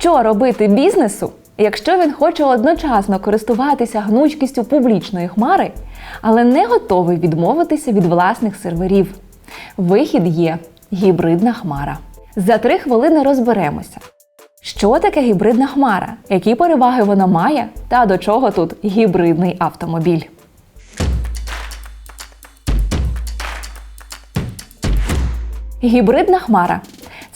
Що робити бізнесу, якщо він хоче одночасно користуватися гнучкістю публічної хмари, але не готовий відмовитися від власних серверів? Вихід є гібридна хмара. За три хвилини розберемося. Що таке гібридна хмара? Які переваги вона має? Та до чого тут гібридний автомобіль? Гібридна хмара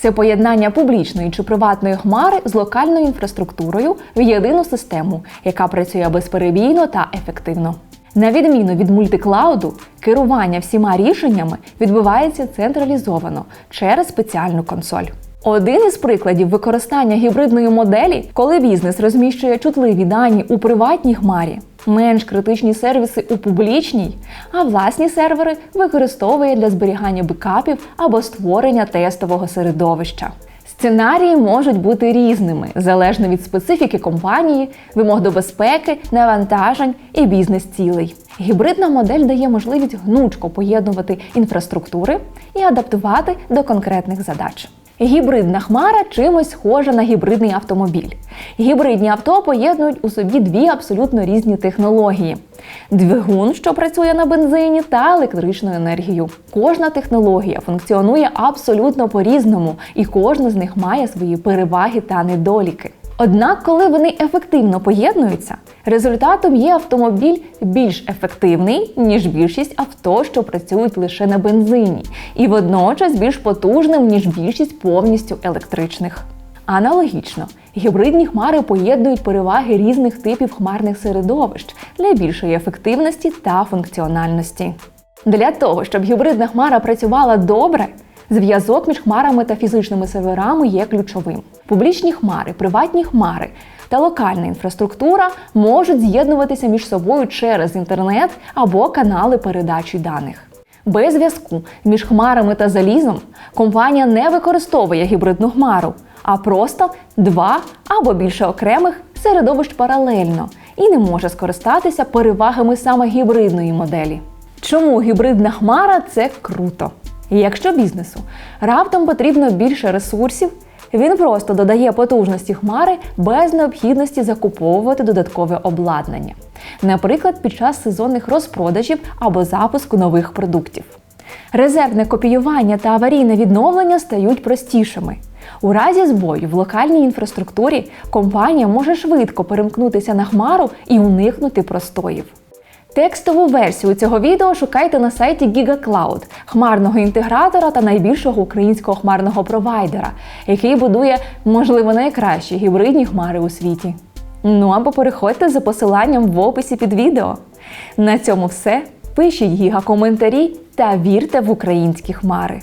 це поєднання публічної чи приватної хмари з локальною інфраструктурою в єдину систему, яка працює безперебійно та ефективно. На відміну від мультиклауду, керування всіма рішеннями відбувається централізовано через спеціальну консоль. Один із прикладів використання гібридної моделі, коли бізнес розміщує чутливі дані у приватній хмарі, менш критичні сервіси у публічній, а власні сервери використовує для зберігання бекапів або створення тестового середовища. Сценарії можуть бути різними залежно від специфіки компанії, вимог до безпеки, навантажень і бізнес-цілей. Гібридна модель дає можливість гнучко поєднувати інфраструктури і адаптувати до конкретних задач. Гібридна хмара чимось схожа на гібридний автомобіль. Гібридні авто поєднують у собі дві абсолютно різні технології: двигун, що працює на бензині, та електричну енергію. Кожна технологія функціонує абсолютно по-різному, і кожна з них має свої переваги та недоліки. Однак, коли вони ефективно поєднуються, результатом є автомобіль більш ефективний, ніж більшість авто, що працюють лише на бензині, і водночас більш потужним, ніж більшість повністю електричних. Аналогічно, гібридні хмари поєднують переваги різних типів хмарних середовищ для більшої ефективності та функціональності. Для того, щоб гібридна хмара працювала добре, зв'язок між хмарами та фізичними серверами є ключовим. Публічні хмари, приватні хмари та локальна інфраструктура можуть з'єднуватися між собою через інтернет або канали передачі даних. Без зв'язку між хмарами та залізом компанія не використовує гібридну хмару, а просто два або більше окремих середовищ паралельно і не може скористатися перевагами саме гібридної моделі. Чому гібридна хмара це круто? Якщо бізнесу раптом потрібно більше ресурсів, він просто додає потужності хмари без необхідності закуповувати додаткове обладнання, наприклад, під час сезонних розпродажів або запуску нових продуктів. Резервне копіювання та аварійне відновлення стають простішими. У разі збою в локальній інфраструктурі компанія може швидко перемкнутися на хмару і уникнути простоїв. Текстову версію цього відео шукайте на сайті GigaCloud, хмарного інтегратора та найбільшого українського хмарного провайдера, який будує, можливо, найкращі гібридні хмари у світі. Ну або переходьте за посиланням в описі під відео. На цьому все. Пишіть гіга коментарі та вірте в українські хмари.